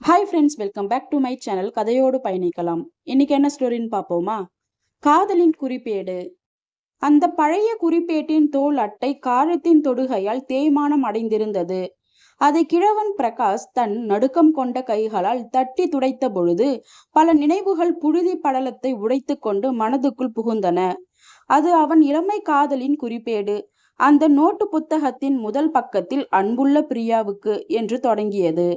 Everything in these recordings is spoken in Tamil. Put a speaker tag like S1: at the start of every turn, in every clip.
S1: Hi friends welcome back to my channel கதையோடு பயணிக்கலாம். இன்னைக்கு என்ன ஸ்டோரின்னு பார்ப்போமா? காதலின் குறிப்பேடு. அந்த பழைய குறிப்பேட்டின் தோல் அட்டை காரத்தின் தொடுகையால் தேய்மானம் அடைந்திருந்தது. அதை கிழவன் பிரகாஷ் தன் நடுக்கம் கொண்ட கைகளால் தட்டி துடைத்த பொழுது பல நினைவுகள் புழுதி படலத்தை உடைத்து கொண்டு மனதுக்குள் புகுந்தன. அது அவன் இளமை காதலின் குறிப்பேடு. அந்த நோட்டு புத்தகத்தின் முதல் பக்கத்தில் அன்புள்ள பிரியாவுக்கு என்று தொடங்கியது.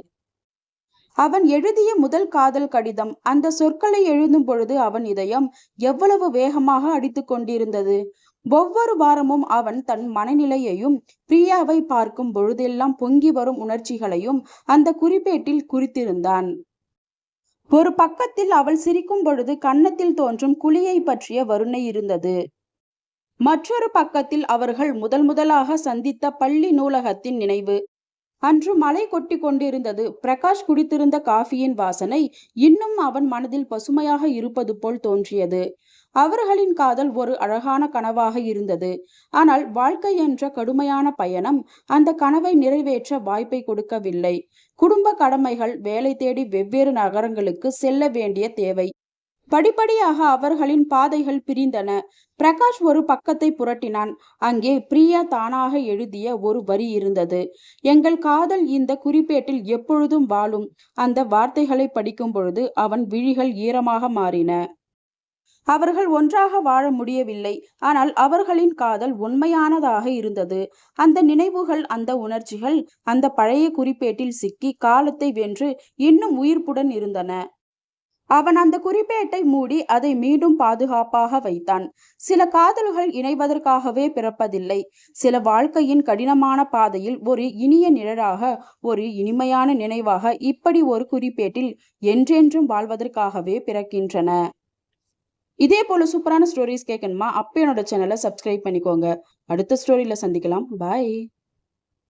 S1: அவன் எழுதிய முதல் காதல் கடிதம். அந்த சொற்களை எழுதும் பொழுது அவன் இதயம் எவ்வளவு வேகமாக அடித்துக் கொண்டிருந்தது. ஒவ்வொரு வாரமும் அவன் தன் மனநிலையையும் பிரியாவை பார்க்கும் பொழுதெல்லாம் பொங்கி வரும் உணர்ச்சிகளையும் அந்த குறிப்பேட்டில் குறித்திருந்தான். ஒரு பக்கத்தில் அவள் சிரிக்கும் பொழுது கன்னத்தில் தோன்றும் குழியை பற்றிய வருணை இருந்தது. மற்றொரு பக்கத்தில் அவர்கள் முதல் முதலாக சந்தித்த பள்ளி நூலகத்தின் நினைவு. அன்று மழை கொட்டி கொண்டிருந்தது. பிரகாஷ் குடித்திருந்த காஃபியின் வாசனை இன்னும் அவன் மனதில் பசுமையாக இருப்பது போல் தோன்றியது. அவர்களின் காதல் ஒரு அழகான கனவாக இருந்தது. ஆனால் வாழ்க்கை என்ற கடுமையான பயணம் அந்த கனவை நிறைவேற்ற வாய்ப்பை கொடுக்கவில்லை. குடும்ப கடமைகள் வேலை தேடி வெவ்வேறு நகரங்களுக்கு செல்ல வேண்டிய தேவை. படிப்படியாக அவர்களின் பாதைகள் பிரிந்தன. பிரகாஷ் ஒரு பக்கத்தை புரட்டினான். அங்கே பிரியா தானாக எழுதிய ஒரு வரி இருந்தது. எங்கள் காதல் இந்த குறிப்பேட்டில் எப்பொழுதும் வாழும். அந்த வார்த்தைகளை படிக்கும் பொழுது அவன் விழிகள் ஈரமாக மாறின. அவர்கள் ஒன்றாக வாழ முடியவில்லை. ஆனால் அவர்களின் காதல் உண்மையானதாக இருந்தது. அந்த நினைவுகள் அந்த உணர்ச்சிகள் அந்த பழைய குறிப்பேட்டில் சிக்கி காலத்தை வென்று இன்னும் உயிர்ப்புடன் இருந்தன. அவன் அந்த குறிப்பேட்டை மூடி அதை மீண்டும் பாதுகாப்பாக வைத்தான். சில காதல்கள் இணைவதற்காகவே பிறப்பதில்லை. சில வாழ்க்கையின் கடினமான பாதையில் ஒரு இனிய நிழலாக ஒரு இனிமையான நினைவாக இப்படி ஒரு குறிப்பேட்டில் என்றென்றும் வாழ்வதற்காகவே பிறக்கின்றன. இதே போல சூப்பரான ஸ்டோரிஸ் கேட்கணுமா? அப்போ என்னோட சேனலை சப்ஸ்கிரைப் பண்ணிக்கோங்க. அடுத்த ஸ்டோரியில சந்திக்கலாம். பாய்